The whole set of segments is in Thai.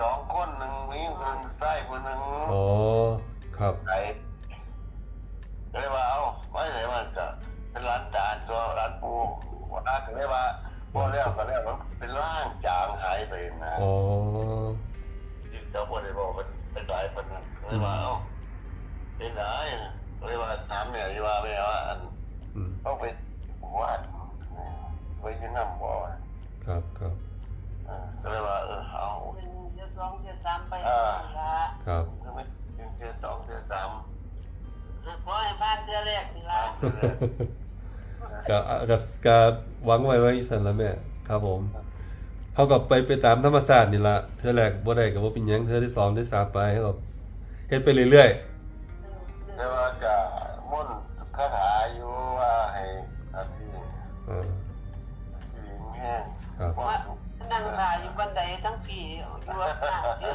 สองคนหนึ่งมีหนึ่งใส่คนหนึ่งอ๋อครับไหนก็เลยว่าเอ้าไม่ไหนมันจะเป็นร้านจานตัวร้านปูวันนั้นก็เลยว่าพอแล้วก็แล้วมันเป็นร่างจางหายไปนะอ๋อที่เจ้าพ่อได้บอกมันเป็นหลายคนนะก็เลยว่าเอ้าเป็นไรก็เลยว่าถามแม่ที่ว่าแม่ว่าอันอืมต้องไป กนี่ละเดือนก็ก็ก็หวังไว้ไว้สันละแม่ครับผมเท่ากับไปไปตามธรรมศาสตร์นี่ละเทื่อแรกบ่ได้ก็บ่เป็นหยังเทื่อที่สองที่สามไปเฮาก็เฮ็ดไปเรื่อยแต่ว่าจะมุ่นต์คาถาอยู่ว่าให้อาที่ๆอ่าที่ดินแห้งครับ ว่าสุขนั่งถ่ายอยู่บันไดทั้งผีอยู่ว่าข้างอยู่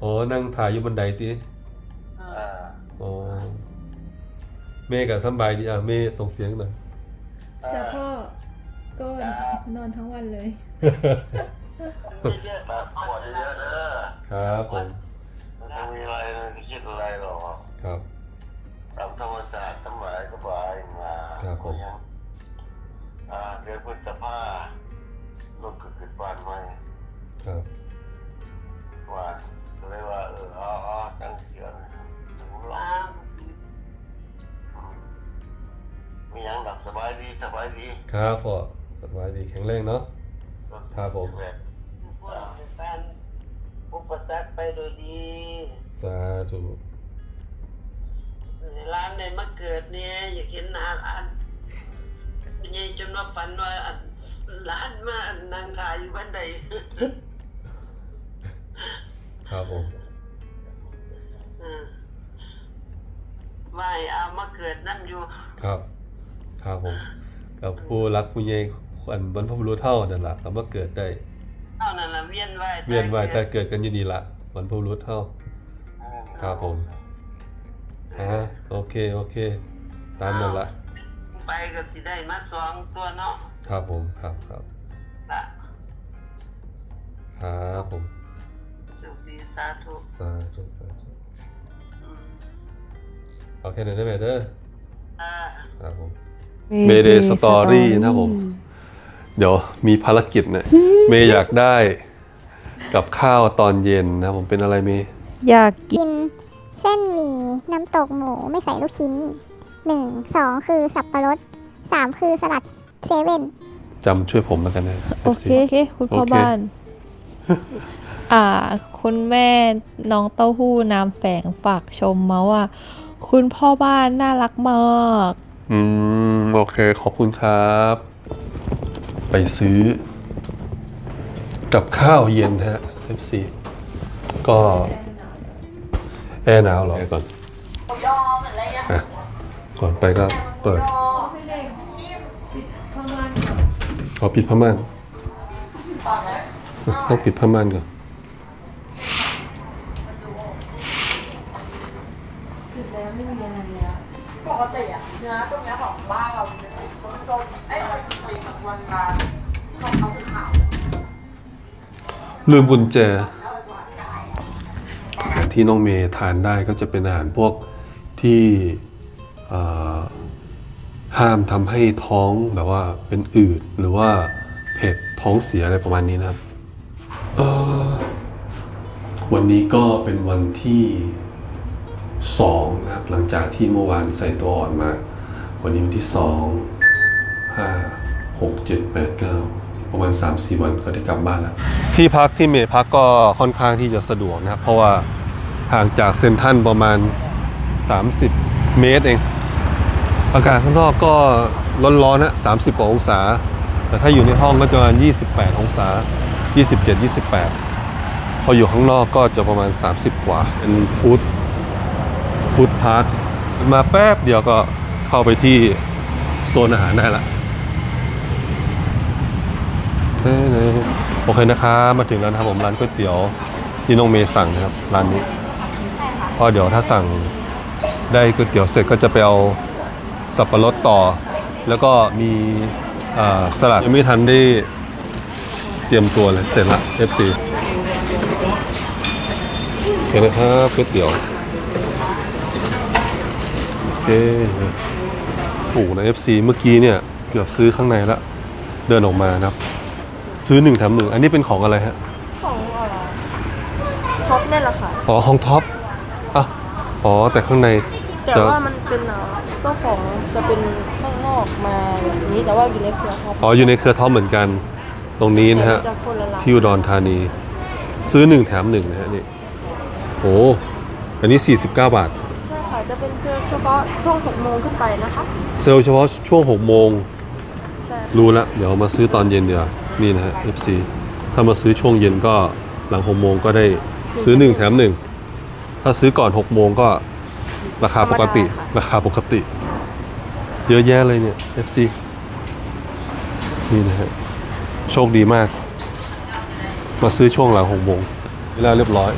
โอ้นั่งถ่ายอยู่บันไดติ แม่ก็สำบายดีอะแม่ส่งเสียงหน่อยแต่พ่อก็นอนทั้งวันเลยซื้อเยอะมาขวดเยอะๆเด้อครับผมมันจะมีอะไรไม่คิดอะไรหรอกครับ ตามธรรมศาสตร์ทั้งหลายก็บายมาครับผม ยังอ่าเดือนพฤษภาลูกก็ขึ้นบ้านใหม่ครับ ว่า หยังดับสบายดีสบายดีครับพ่อสบายดีแข็งแรงเนาะ ครับผมแบบพวกแฟนอุปสรรคไปโดยดีสาธุร้านในมาเกิดเนี่ยอยากเห็นหน้าร้านเป็นไงจนว่าฝันว่าอันร้านมาอันนั่งถ่ายอยู่บันไดครับผมอืมว่าให้เอามาเกิดน้ำอยู่ ครับ ครับผมกับผู้รักผู้ใหญ่อันบรรพบุรุษเท่านั่นล่ะก็มาเกิดได้เท่านั้นละเวียนว่ายเวียนว่ายแต่เกิดกันอยู่นี่ละบรรพบุรุษเท่าครับผมอ่าโอเคโอเค ตามนั่นละไปก็สิได้มาสองตัวเนาะครับผมครับครับละครับผมสุขดีสาธุสาธุสาธุอืมเอาแค่นั้นได้ไหมเด้ออ่าครับผม Mayday Story นะครับผม เดี๋ยวมีภารกิจเนี่ยเมย์อยากได้กับข้าวตอนเย็นนะครับผมเป็นอะไรเมย์อยากกินกินเส้นหมี่น้ำตกหมูไม่ใส่ลูกชิ้นหนึ่งสองคือสับปะรดสามคือสลัดเซเว่นจำช่วยผมแล้วกันนะ โอเค FC โอเคคุณพ่อโอเค บ้าน อ่า คุณแม่น้องเต้าหู้น้ำแฝงฝากชมมาว่า คุณพ่อบ้านน่ารักมาก อืม โอเค ขอบคุณครับ ไปซื้อ กับข้าวเย็นฮะ FC ก็ แอร์หนาวเหรอก่อนอะ ก่อนไปก็เปิดขอปิดผ้าม่านต้องปิดผ้าม่านก่อน ปกติอะเนื้อตรงเนี้ยของบ้านเรามันจะสีส้มๆไอ้มันสีสักวันร้านของเขาคือขาวลืมกุญแจอาหารที่น้องเมย์ทานได้ก็จะเป็นอาหารพวกที่เอ่อห้ามทำให้ท้องแบบว่าเป็นอืดหรือว่าเผ็ดท้องเสียอะไรประมาณนี้นะครับเอ่อวันนี้ก็เป็นวันที่ สองนะครับหลังจากที่เมื่อวานใส่ตัวอ่อนมา วันนี้วันที่สองห้าหกเจ็ดแปดเก้าประมาณ 3-4 วันก็ได้กลับบ้านแล้ว ที่พักที่เมย์พักก็ค่อนข้างที่จะสะดวกนะครับ เพราะว่าห่างจากเซนทันประมาณ 30 เมตรเอง อากาศข้างนอกก็ร้อนๆนะ30 กว่าองศา แต่ถ้าอยู่ในห้องก็จะประมาณ 28 องศา 27 28 พออยู่ข้างนอกก็จะประมาณ 30 กว่า เป็นฟู้ด ฟู้ดพาร์คมาแป๊บเดียวก็เข้าไปที่โซนอาหารได้ละโอเคนะครับมาถึงแล้วนะครับผมร้านก๋วยเตี๋ยวที่น้องเมย์สั่งนะครับร้านนี้เพราะเดี๋ยวถ้าสั่งได้ก๋วยเตี๋ยวเสร็จก็จะไปเอาสับปะรดต่อ แล้วก็มีสลัดยังไม่ทันได้เตรียมตัวเลยเสร็จละ FC เห็นนะครับก๋วยเตี๋ยว เคโอ้โหใน FC เมื่อกี้เนี่ย เกือบซื้อข้างในแล้วเดินออกมานะครับ ซื้อหนึ่งแถมหนึ่งอันนี้เป็นของอะไรฮะ ของอะไรท็อปนี่แหละค่ะ อ๋อ ของท็อปอะอ๋อ แต่ข้างใน แต่จะว่ามันเป็นอ่าเจ้าของจะเป็นข้างนอกมาแบบนี้แต่ว่าอยู่ในเครือท็อปอ๋อ อยู่ในเครือท็อปเหมือนกัน ตรงนี้นะฮะ แต่จะคนละร้านที่อุดรธานี ซื้อหนึ่งแถมหนึ่งนะฮะนี่โอ้อันนี้ 49 บาท ใช่ค่ะจะเป็นเซลล์เฉพาะช่วง6โมงขึ้นไปนะคะ เซลล์เฉพาะช่วง6โมงใช่รู้แล้วเดี๋ยวมาซื้อตอนเย็นเดี๋ยวานี่นะฮะ FC ถ้ามาซื้อช่วงเย็นก็หลัง6โมงก็ได้ซื้อ 1 แถม 1 ถ้าซื้อก่อน6โมงก็ราคาปกติราคาปกติ เยอะแยะเลยเนี่ย FC นี่นะฮะโชคดีมาก มาซื้อช่วงหลัง6โมงเวลาเรียบร้อย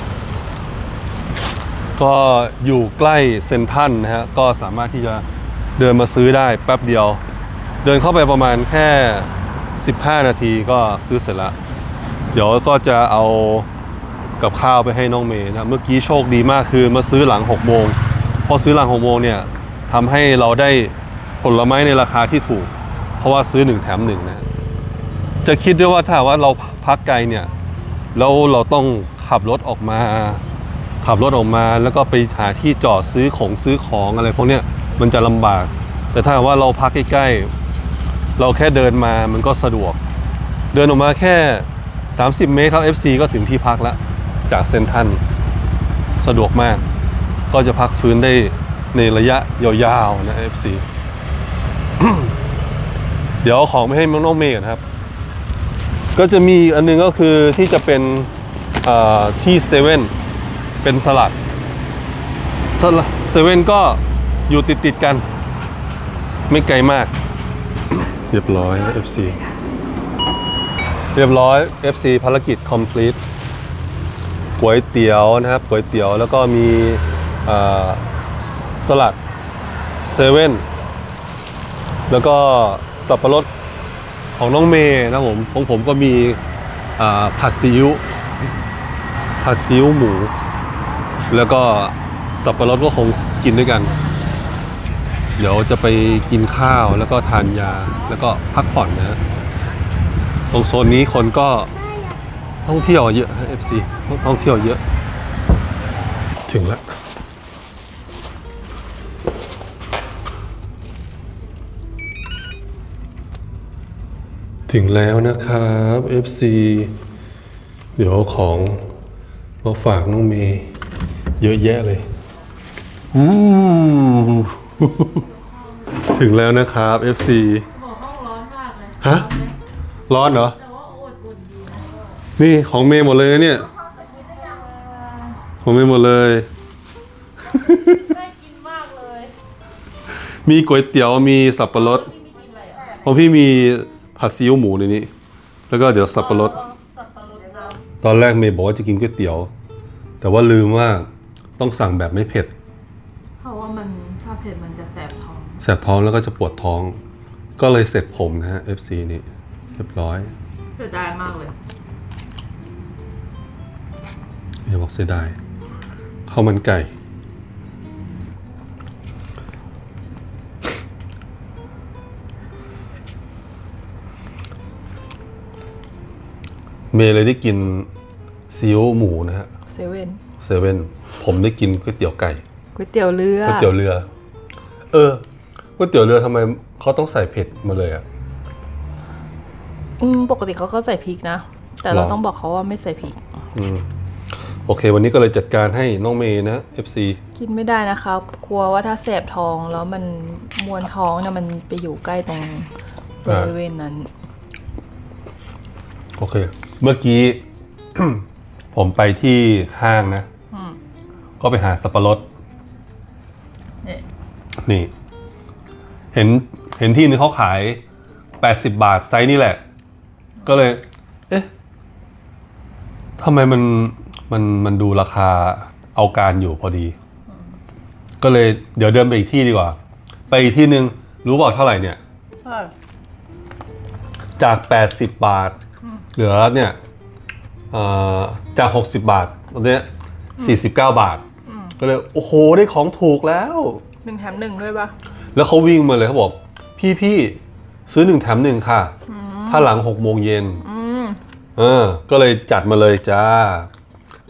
ก็อยู่ใกล้เซ็นทรันนะฮะก็สามารถที่จะเดินมาซื้อได้แป๊บเดียว เดินเข้าไปประมาณแค่ 15 นาทีก็ซื้อเสร็จล้วเดี๋ยวก็จะเอากับข้าวไปให้น้องเมย์นะเมื่อกี้โชคดีมากคือมาซื้อหลัง6โมงพอซื้อหลัง6โมงเนี่ยทำให้เราได้ผลไม้ในราคาที่ถูก เพราะว่าซื้อ1แถม1นะฮะจะคิดด้วยว่าถ้าว่าเราพักไกลเนี่ยแล้วเราต้องขับรถออกมา ขับรถออกมาแล้วก็ไปหาที่จอดซื้อของซื้อของอะไรพวกเนี้ยมันจะลำบาก แต่ถ้าว่าเราพักใกล้ๆเราแค่เดินมามันก็สะดวก เดินออกมาแค่ 30 เมตรครับ FC ก็ถึงที่พักแล้วจากเซนทันสะดวกมาก ก็จะพักฟื้นได้ในระยะยาวๆนะ FC เดี๋ยวของไปให้น้องเมย์ก่อนครับ ก็จะมีอันหนึงก็คือที่จะเป็นที่เซเว่น เป็นสลัดสลัดเซเว่นก็อยู่ติดติดๆกัน ไม่ไกลมาก เรียบร้อย FC เรียบร้อย FC ภารกิจ complete ก๋วยเตี๋ยวนะครับก๋วยเตี๋ยวแล้วก็มีเอ่อสลัดเซเว่นแล้วก็สับปะรดของน้องเมย์นะผมของผมก็มีอ่าผัดซีอิ๊วผัดซีอิ๊วหมู แล้วก็สับปะรดก็คงกินด้วยกัน เดี๋ยวจะไปกินข้าวแล้วก็ทานยาแล้วก็พักผ่อนนะฮะตรงโซนนี้คนก็ท่องเที่ยวเยอะฮะ FC ท่องเที่ยวเยอะ ถึงแล้วถึงแล้วนะครับ FC เดี๋ยวของมาฝากน้องเมย์ เยอะแยะเลยอืมถึงแล้วนะครับ FC บอกห้องร้อนมากเลยฮะ ร้อนเหรอ แต่ว่าอดอุ่นดีนะนี่ของเมย์หมดเลยนะเนี่ย ของเมย์หมดเลย น่ากินมากเลยมีก๋วยเตี๋ยวมีสับปะรดพี่ไม่กินอะไรอะของพี่มีผัดซีอิ๊วหมูในนี้ แล้วก็เดี๋ยวสับปะรด สับปะรดเราตอนแรกเมย์บอกว่าจะกินก๋วยเตี๋ยว แต่ว่าลืมว่า ต้องสั่งแบบไม่เผ็ด เพราะว่ามันถ้าเผ็ดมันจะแสบท้องแสบท้องแล้วก็จะปวดท้อง ก็เลยเสร็จผมนะฮะ FC นี่เรียบร้อยเสียดายมากเลยเมย์บอกเสียดายข้าวมันไก่ เมย์เลยได้กินซีอิ๊วหมูนะฮะ เซเว่น เซเว่นผมได้กินก๋วยเตี๋ยวไก่ก๋วยเตี๋ยวเรือก๋วยเตี๋ยวเรือ เออก๋วยเตี๋ยวเรือทำไมเขาต้องใส่เผ็ดมาเลยอะ อืมปกติเขาก็ใส่พริกนะ แต่เราหรอ ต้องบอกเขาว่าไม่ใส่พริก อืมโอเค วันนี้ก็เลยจัดการให้น้องเมย์นะ FC กินไม่ได้นะคะกลัวว่าถ้าแสบท้องแล้วมันมวนท้องเนี่ยมันไปอยู่ใกล้ตรงบอ่าริเวณนั้น โอเค เมื่อกี้ ผมไปที่ห้างนะ อืมก็ไปหาสับปะรด เนี่ยนี่ เห็นเห็นที่นึงเขาขาย 80 บาทไซส์นี่แหละ ก็เลย เอ๊ะทำไมมันมันมันดูราคาเอาการอยู่พอดี ก็เลยเดี๋ยวเดินไปอีกที่ดีกว่า ไปอีกที่หนึ่งรู้บอกเท่าไหร่เนี่ยจาก 80 บาทเหลือเนี่ยเอ่อ จาก 60 บาทตอนเนี้ย49 บาท อืมก็เลยโอ้โหได้ของถูกแล้ว หนึ่งแถมหนึ่งด้วยปะแล้วเขาวิ่งมาเลยเขาบอก พี่พี่ซื้อหนึ่งแถมหนึ่งค่ะ อืมถ้าหลังหกโมงเย็นอืมเออ ก็เลยจัดมาเลยจ้า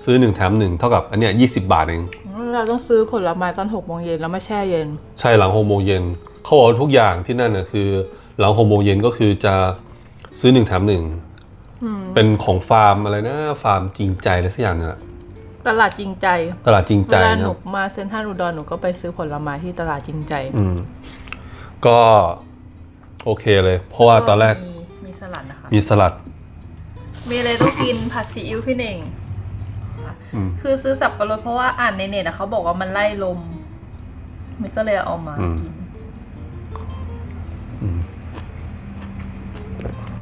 ซื้อหนึ่งแถมหนึ่งเท่ากับอันเนี้ยยี่สิบาทเอง เราต้องซื้อผลไม้ตอนหกโมงเย็นแล้วไม่แช่เย็น ใช่หลังหกโมงเย็นเขาบอกว่าทุกอย่างที่นั่นน่ะคือ หลังหกโมงเย็นก็คือจะซื้อหนึ่งแถมหนึ่ง อืมเป็นของฟาร์มอะไรนะ ฟาร์มจริงใจอะไรสักอย่างเนี่ยตลาดจริงใจตลาดจริงเวใจลาหนะ นูมาเซ็นทรัลอุดรหนูก็ไปซื้อผลไม้ที่ตลาดจริงใจอืม ก็โอเคเลย เพราะว่าตอนแรกมีมีสลัดนะคะ มีสลัด มีอะไรต้องกินผัดซีอิ๊วพี่เน่ง อืม คือซื้อสับปะรดเพราะว่าอ่านในเน็ตอะเขาบอกว่ามันไล่ลมมันก็เลยเอามาอืม กิน